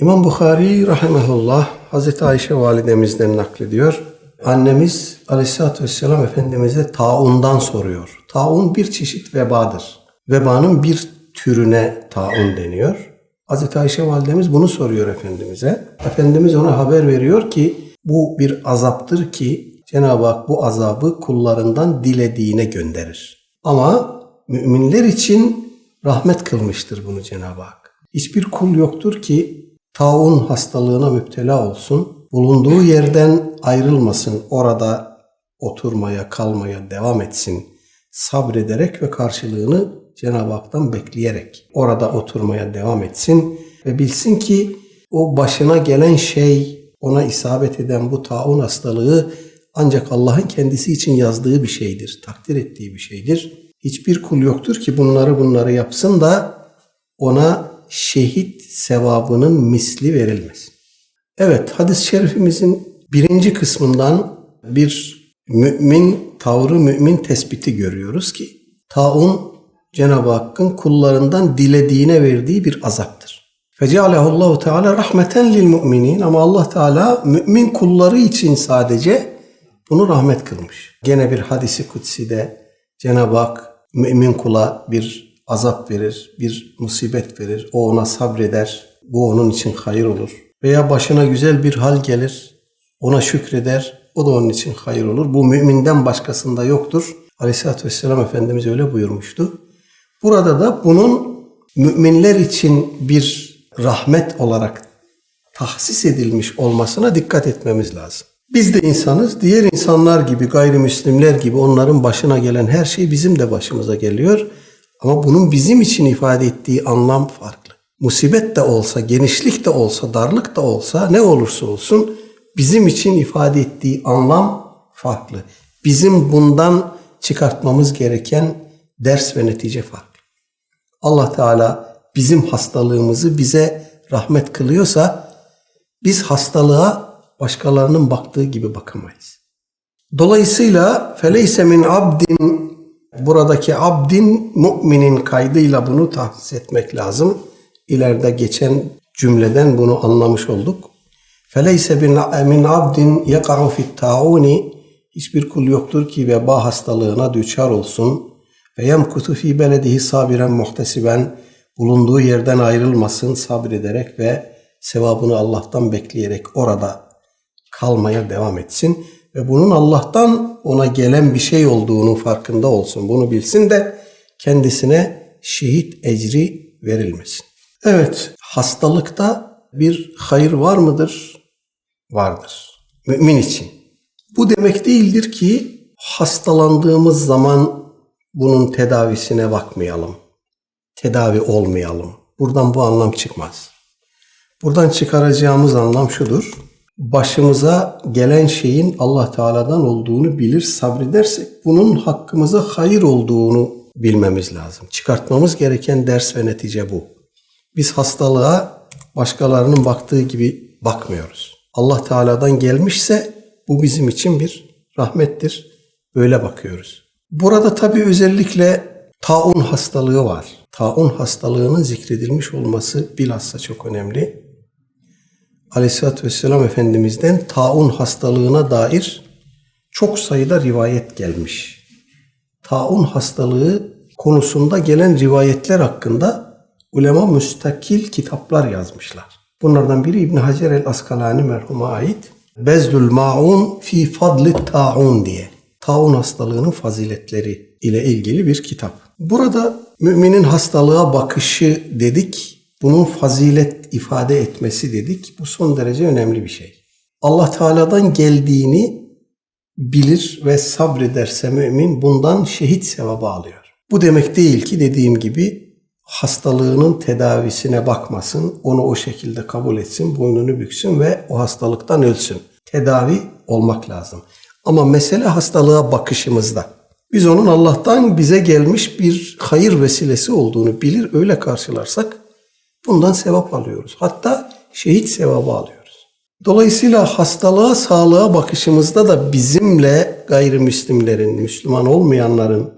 İmam Bukhari rahimehullah Hazreti Ayşe validemizden naklediyor. Annemiz Aleyhisselatü Vesselam Efendimiz'e taundan soruyor. Taun bir çeşit vebadır. Vebanın bir türüne taun deniyor. Hazreti Ayşe validemiz bunu soruyor Efendimiz'e. Efendimiz ona haber veriyor ki bu bir azaptır ki Cenab-ı Hak bu azabı kullarından dilediğine gönderir. Ama müminler için rahmet kılmıştır bunu Cenab-ı Hak. Hiçbir kul yoktur ki taun hastalığına müptela olsun, bulunduğu yerden ayrılmasın, orada oturmaya, kalmaya devam etsin, sabrederek ve karşılığını Cenab-ı Hak'tan bekleyerek orada oturmaya devam etsin. Ve bilsin ki o başına gelen şey, ona isabet eden bu taun hastalığı ancak Allah'ın kendisi için yazdığı bir şeydir, takdir ettiği bir şeydir. Hiçbir kul yoktur ki bunları bunları yapsın da ona şehit sevabının misli verilmesin. Evet, hadis-i şerifimizin birinci kısmından bir mümin tavrı, mümin tespiti görüyoruz ki taun Cenab-ı Hakk'ın kullarından dilediğine verdiği bir azaptır. Fecealehullahu Teala rahmeten lil müminin ama Allah Teala mümin kulları için sadece bunu rahmet kılmış. Gene bir hadisi kutside Cenab-ı Hak mümin kula bir azap verir, bir musibet verir. O ona sabreder. Bu onun için hayır olur. Veya başına güzel bir hal gelir. Ona şükreder. O da onun için hayır olur. Bu müminden başkasında yoktur. Aleyhisselatü Vesselam Efendimiz öyle buyurmuştu. Burada da bunun müminler için bir rahmet olarak tahsis edilmiş olmasına dikkat etmemiz lazım. Biz de insanız. Diğer insanlar gibi, gayrimüslimler gibi onların başına gelen her şey bizim de başımıza geliyor. Ama bunun bizim için ifade ettiği anlam farklı. Musibet de olsa, genişlik de olsa, darlık da olsa, ne olursa olsun bizim için ifade ettiği anlam farklı. Bizim bundan çıkartmamız gereken ders ve netice farklı. Allah Teala bizim hastalığımızı bize rahmet kılıyorsa biz hastalığa başkalarının baktığı gibi bakamayız. Dolayısıyla feleyse min abdin buradaki abdin müminin kaydıyla bunu tahsis etmek lazım. İleride geçen cümleden bunu anlamış olduk. Feleyse min abdin yeka'u fit tauni hiçbir kul yoktur ki veba hastalığına düçar olsun ve yemkutu fi beledihi sabiren muhtesiben bulunduğu yerden ayrılmasın sabrederek ve sevabını Allah'tan bekleyerek orada kalmaya devam etsin ve bunun Allah'tan ona gelen bir şey olduğunu farkında olsun. Bunu bilsin de kendisine şehit ecri verilmesin. Evet, hastalıkta bir hayır var mıdır? Vardır. Mümin için. Bu demek değildir ki hastalandığımız zaman bunun tedavisine bakmayalım. Tedavi olmayalım. Buradan bu anlam çıkmaz. Buradan çıkaracağımız anlam şudur. Başımıza gelen şeyin Allah Teala'dan olduğunu bilir, sabredersek bunun hakkımıza hayır olduğunu bilmemiz lazım. Çıkartmamız gereken ders ve netice bu. Biz hastalığa başkalarının baktığı gibi bakmıyoruz. Allah Teala'dan gelmişse bu bizim için bir rahmettir. Böyle bakıyoruz. Burada tabii özellikle taun hastalığı var. Taun hastalığının zikredilmiş olması bilhassa çok önemli. Aleyhisselatü Vesselam Efendimiz'den taun hastalığına dair çok sayıda rivayet gelmiş. Taun hastalığı konusunda gelen rivayetler hakkında ulema müstakil kitaplar yazmışlar. Bunlardan biri İbn Hacer el Askalani merhuma ait Bezdül Maun fi Fadli Taun diye. Taun hastalığının faziletleri ile ilgili bir kitap. Burada müminin hastalığa bakışı dedik bunun fazilet ifade etmesi dedik. Bu son derece önemli bir şey. Allah Teala'dan geldiğini bilir ve sabrederse mümin bundan şehit sevabı alıyor. Bu demek değil ki dediğim gibi hastalığının tedavisine bakmasın, onu o şekilde kabul etsin, boynunu büksün ve o hastalıktan ölsün. Tedavi olmak lazım. Ama mesele hastalığa bakışımızda. Biz onun Allah'tan bize gelmiş bir hayır vesilesi olduğunu bilir, öyle karşılarsak Bundan sevap alıyoruz. Hatta şehit sevabı alıyoruz. Dolayısıyla hastalığa, sağlığa bakışımızda da bizimle gayrimüslimlerin, Müslüman olmayanların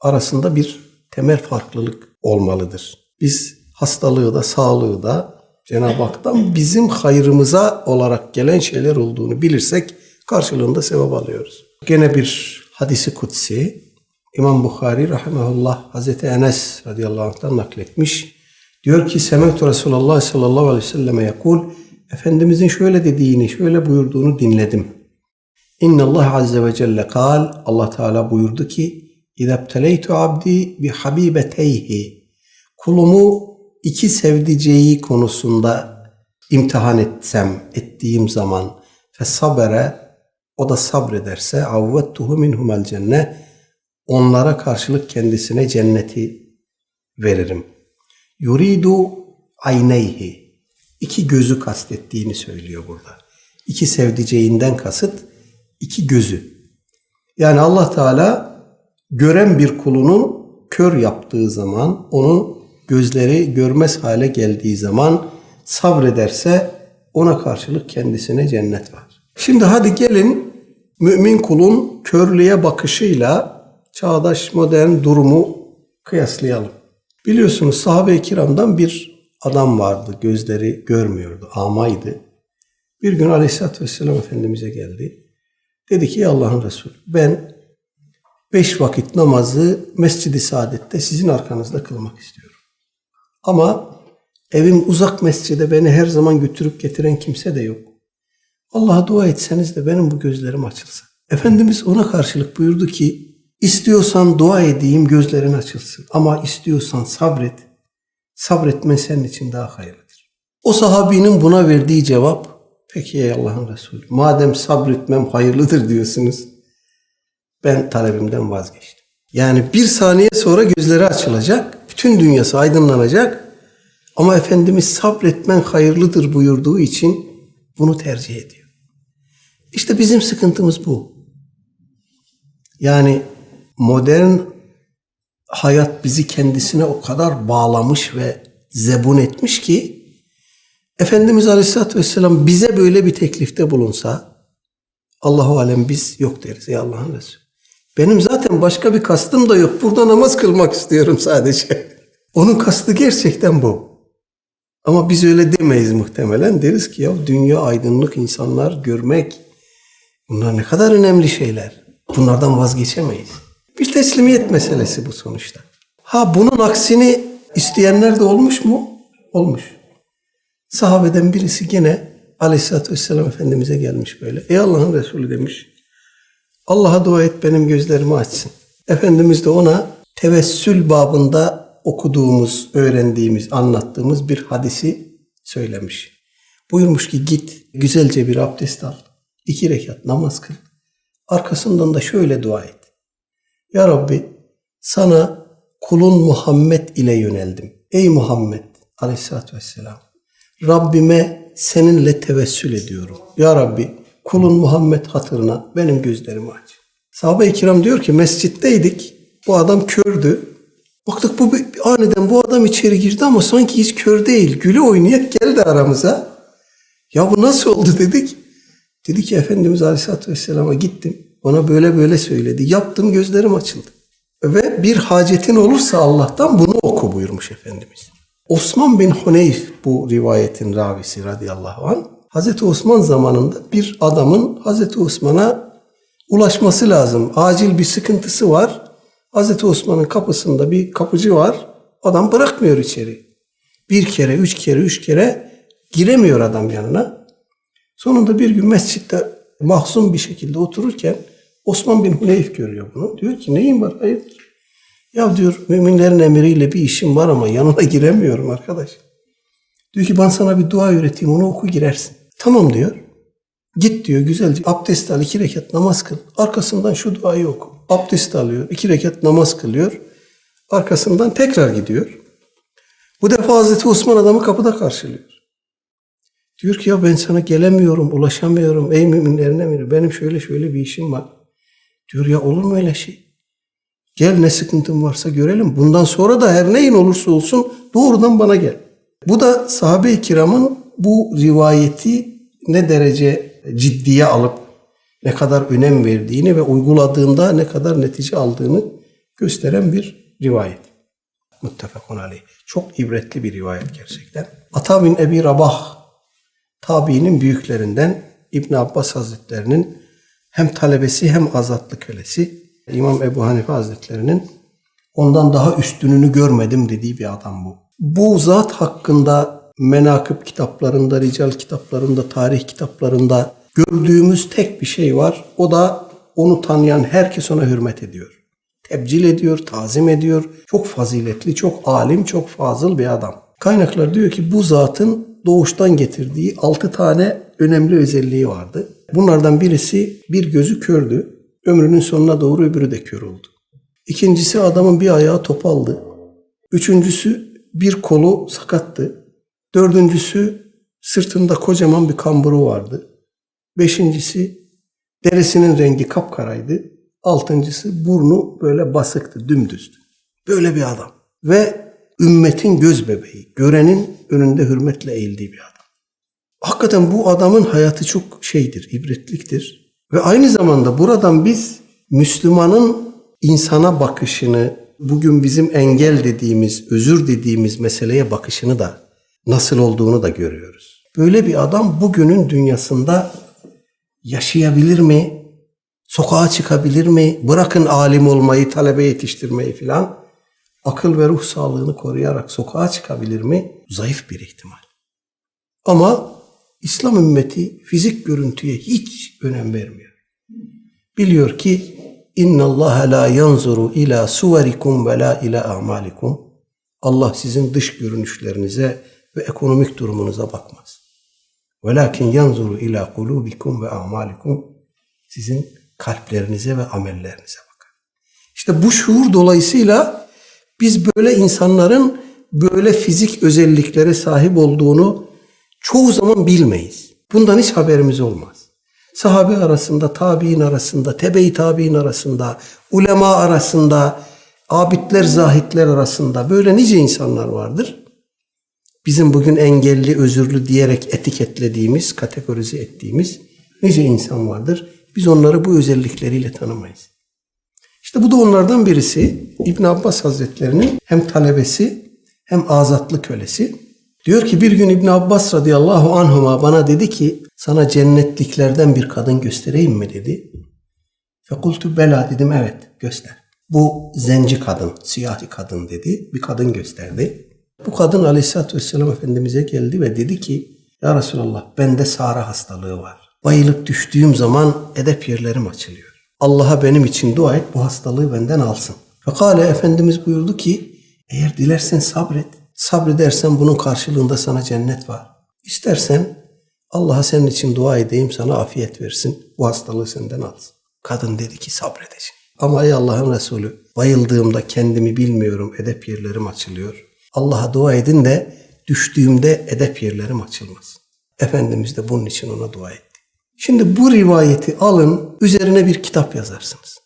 arasında bir temel farklılık olmalıdır. Biz hastalığı da, sağlığı da Cenab-ı Hak'tan bizim hayrımıza olarak gelen şeyler olduğunu bilirsek karşılığında sevap alıyoruz. Gene bir hadisi kutsi İmam Bukhari rahimahullah Hazreti Enes radıyallahu anh'tan nakletmiş. Diyor ki Semetu Resulullah sallallahu aleyhi ve selleme yakul Efendimizin şöyle dediğini, şöyle buyurduğunu dinledim. İnna Allah azze ve celle kal Allah Teala buyurdu ki İzâ bteleytu abdi bi habibeteyhi kulumu iki sevdiceği konusunda imtihan etsem, ettiğim zaman fesabere o da sabrederse avvettuhu minhumel cennet onlara karşılık kendisine cenneti veririm. Yuridu ayneyhi iki gözü kastettiğini söylüyor burada. İki sevdiceğinden kasıt iki gözü. Yani Allah Teala gören bir kulunu kör yaptığı zaman, onun gözleri görmez hale geldiği zaman sabrederse ona karşılık kendisine cennet var. Şimdi hadi gelin mümin kulun körlüğe bakışıyla çağdaş modern durumu kıyaslayalım. Biliyorsunuz sahabe-i kiramdan bir adam vardı. Gözleri görmüyordu. Amaydı. Bir gün Aleyhisselatü Vesselam Efendimiz'e geldi. Dedi ki "Ey Allah'ın Resulü ben beş vakit namazı Mescid-i Saadet'te sizin arkanızda kılmak istiyorum. Ama evim uzak mescide beni her zaman götürüp getiren kimse de yok. Allah'a dua etseniz de benim bu gözlerim açılsın. Efendimiz ona karşılık buyurdu ki istiyorsan dua edeyim gözlerin açılsın. Ama istiyorsan sabret. Sabretmen senin için daha hayırlıdır. O sahabinin buna verdiği cevap peki ey Allah'ın Resulü madem sabretmem hayırlıdır diyorsunuz ben talebimden vazgeçtim. Yani bir saniye sonra gözleri açılacak, bütün dünyası aydınlanacak ama Efendimiz sabretmen hayırlıdır buyurduğu için bunu tercih ediyor. İşte bizim sıkıntımız bu. Yani modern hayat bizi kendisine o kadar bağlamış ve zebun etmiş ki Efendimiz Aleyhisselatü Vesselam bize böyle bir teklifte bulunsa Allahu alem biz yok deriz ey Allah'ın Resulü. Benim zaten başka bir kastım da yok. Burada namaz kılmak istiyorum sadece. Onun kastı gerçekten bu. Ama biz öyle demeyiz muhtemelen. Deriz ki ya dünya aydınlık insanlar görmek bunlar ne kadar önemli şeyler. Bunlardan vazgeçemeyiz. Bir teslimiyet meselesi bu sonuçta. Ha bunun aksini isteyenler de olmuş mu? Olmuş. Sahabeden birisi gene Aleyhisselatü Vesselam Efendimiz'e gelmiş böyle. Ey Allah'ın Resulü demiş. Allah'a dua et benim gözlerimi açsın. Efendimiz de ona tevessül babında okuduğumuz, öğrendiğimiz, anlattığımız bir hadisi söylemiş. Buyurmuş ki git güzelce bir abdest al. iki rekat namaz kıl. Arkasından da şöyle dua et. Ya Rabbi sana kulun Muhammed ile yöneldim. Ey Muhammed aleyhissalatü vesselam. Rabbime seninle tevessül ediyorum. Ya Rabbi kulun Muhammed hatırına benim gözlerimi aç. Sahabe-i kiram diyor ki mescitteydik. Bu adam kördü. Baktık bu aniden bu adam içeri girdi ama sanki hiç kör değil. Gülü oynayarak geldi aramıza. Ya bu nasıl oldu dedik. Dedi ki Efendimiz Aleyhisselatü Vesselam'a gittim. Bana böyle böyle söyledi. Yaptım gözlerim açıldı. Ve bir hacetin olursa Allah'tan bunu oku buyurmuş Efendimiz. Osman bin Huneyf bu rivayetin ravisi radıyallahu anh. Hazreti Osman zamanında bir adamın Hazreti Osman'a ulaşması lazım. Acil bir sıkıntısı var. Hazreti Osman'ın kapısında bir kapıcı var. Adam bırakmıyor içeri. Bir kere, üç kere, üç kere giremiyor adam yanına. Sonunda bir gün mescitte mahzun bir şekilde otururken Osman bin Huneyf görüyor bunu. Diyor ki neyin var hayırdır? Ya diyor müminlerin emriyle bir işim var ama yanına giremiyorum arkadaş. Diyor ki ben sana bir dua öğreteyim onu oku girersin. Tamam diyor. Git diyor güzelce abdest al iki rekat namaz kıl. Arkasından şu duayı oku. Abdest alıyor iki rekat namaz kılıyor. Arkasından tekrar gidiyor. Bu defa Hazreti Osman adamı kapıda karşılıyor. Diyor ki ya ben sana gelemiyorum, ulaşamıyorum. Ey müminlerin emiri benim şöyle şöyle bir işim var. Diyor ya olur mu öyle şey? Gel ne sıkıntın varsa görelim. Bundan sonra da her neyin olursa olsun doğrudan bana gel. Bu da sahabe-i kiramın bu rivayeti ne derece ciddiye alıp ne kadar önem verdiğini ve uyguladığında ne kadar netice aldığını gösteren bir rivayet. Muttefakun aleyh. Çok ibretli bir rivayet gerçekten. Ata bin Ebi Rabah tabiinin büyüklerinden İbn Abbas Hazretlerinin hem talebesi hem azatlı kölesi İmam Ebu Hanife Hazretlerinin ondan daha üstününü görmedim dediği bir adam bu. Bu zat hakkında menakıb kitaplarında, rical kitaplarında, tarih kitaplarında gördüğümüz tek bir şey var. O da onu tanıyan herkes ona hürmet ediyor. Tebcil ediyor, tazim ediyor. Çok faziletli, çok alim, çok fazıl bir adam. Kaynaklar diyor ki bu zatın doğuştan getirdiği altı tane önemli özelliği vardı. Bunlardan birisi bir gözü kördü. Ömrünün sonuna doğru öbürü de kör oldu. İkincisi adamın bir ayağı topaldı. Üçüncüsü bir kolu sakattı. Dördüncüsü sırtında kocaman bir kamburu vardı. Beşincisi derisinin rengi kapkaraydı. Altıncısı burnu böyle basıktı, dümdüzdü. Böyle bir adam. Ve ümmetin göz bebeği, görenin önünde hürmetle eğildiği bir adam. Hakikaten bu adamın hayatı çok şeydir, ibretliktir. Ve aynı zamanda buradan biz Müslümanın insana bakışını, bugün bizim engel dediğimiz, özür dediğimiz meseleye bakışını da nasıl olduğunu da görüyoruz. Böyle bir adam bugünün dünyasında yaşayabilir mi? Sokağa çıkabilir mi? Bırakın alim olmayı, talebe yetiştirmeyi filan. Akıl ve ruh sağlığını koruyarak sokağa çıkabilir mi? Zayıf bir ihtimal. Ama İslam ümmeti fizik görüntüye hiç önem vermiyor. Biliyor ki inna Allah la yanzuru ila suverikum ve la ila a'malikum. Allah sizin dış görünüşlerinize ve ekonomik durumunuza bakmaz. Velakin yanzuru ila kulubikum ve a'malikum. Sizin kalplerinize ve amellerinize bakar. İşte bu şuur dolayısıyla biz böyle insanların böyle fizik özelliklere sahip olduğunu çoğu zaman bilmeyiz. Bundan hiç haberimiz olmaz. Sahabe arasında, tabi'in arasında, tebe-i tabi'in arasında, ulema arasında, abidler, zahitler arasında böyle nice insanlar vardır. Bizim bugün engelli, özürlü diyerek etiketlediğimiz, kategorize ettiğimiz nice insan vardır. Biz onları bu özellikleriyle tanımayız. İşte bu da onlardan birisi. İbn Abbas Hazretlerinin hem talebesi hem azatlı kölesi. Diyor ki bir gün İbn Abbas radıyallahu anhuma bana dedi ki sana cennetliklerden bir kadın göstereyim mi dedi. Fekultu bela dedim evet göster. Bu zenci kadın, siyahi kadın dedi. Bir kadın gösterdi. Bu kadın aleyhissalatü vesselam Efendimiz'e geldi ve dedi ki Ya Resulallah bende Sara hastalığı var. Bayılıp düştüğüm zaman edep yerlerim açılıyor. Allah'a benim için dua et bu hastalığı benden alsın. Fekale Efendimiz buyurdu ki eğer dilersen sabret. Sabredersen bunun karşılığında sana cennet var. İstersen Allah'a senin için dua edeyim sana afiyet versin. Bu hastalığı senden alsın. Kadın dedi ki sabredeceğim. Ama ey Allah'ın Resulü bayıldığımda kendimi bilmiyorum edep yerlerim açılıyor. Allah'a dua edin de düştüğümde edep yerlerim açılmaz. Efendimiz de bunun için ona dua etti. Şimdi bu rivayeti alın üzerine bir kitap yazarsınız.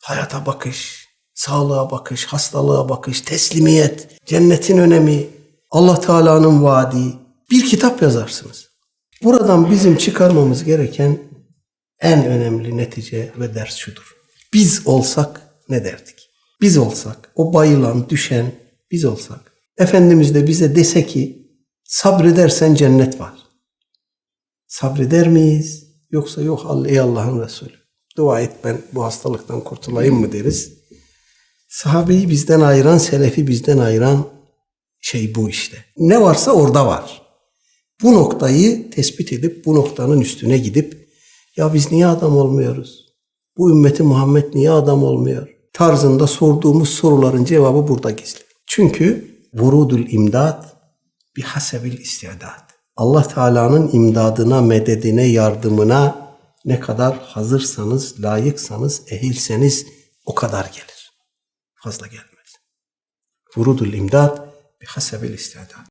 Hayata bakış, sağlığa bakış, hastalığa bakış, teslimiyet, cennetin önemi, Allah Teala'nın vaadi bir kitap yazarsınız. Buradan bizim çıkarmamız gereken en önemli netice ve ders şudur. Biz olsak ne derdik? Biz olsak, o bayılan, düşen biz olsak, Efendimiz de bize dese ki sabredersen cennet var. Sabreder miyiz? Yoksa yok ey Allah'ın Resulü. Dua et ben bu hastalıktan kurtulayım mı deriz. Sahabeyi bizden ayıran, selefi bizden ayıran şey bu işte. Ne varsa orada var. Bu noktayı tespit edip bu noktanın üstüne gidip ya biz niye adam olmuyoruz? Bu ümmeti Muhammed niye adam olmuyor? Tarzında sorduğumuz soruların cevabı burada gizli. Çünkü vurudul imdat bi hasebil istiadat. Allah Teala'nın imdadına, mededine, yardımına ne kadar hazırsanız, layıksanız, ehilseniz o kadar gelir. Fazla gelmez. Vurudul imdat bi hasebil istiadat.